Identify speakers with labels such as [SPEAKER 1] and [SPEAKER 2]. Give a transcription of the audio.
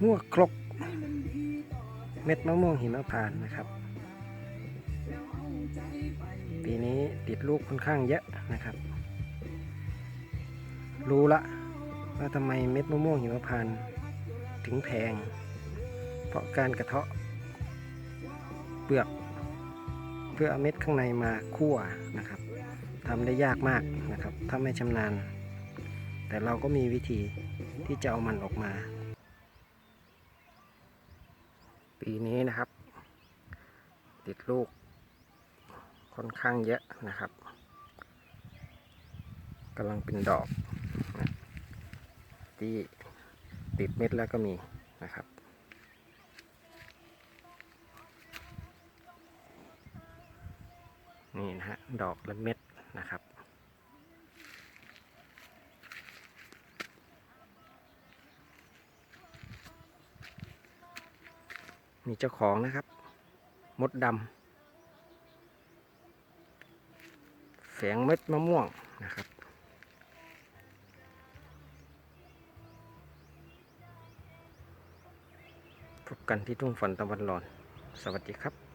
[SPEAKER 1] หัวครก เม็ดมะม่วงหิมะพานนะครับ ปีนี้ติดลูกค่อนข้างเยอะนะครับ รู้ละว่าทำไมเม็ดมะม่วงหิมะพานถึงแพง เพราะการกระเทาะ เปลือก เพื่อเอาเม็ดข้างในมาคั่วนะครับทำได้ยากมากนะครับ ถ้าไม่ชำนาญ แต่เราก็มีวิธีที่จะเอามันออกมา ปีนี้นะครับ ติดลูก ค่อนข้างเยอะนะครับกำลังเป็นดอกนะที่ติดเม็ดแล้วก็มีนะครับนี่นะฮะดอกและเม็ดนะครับ มีเจ้าของนะครับ มดดำแฝงเม็ดมะม่วงนะครับพบกันที่ทุ่งฝนตะวันร้อน สวัสดีครับ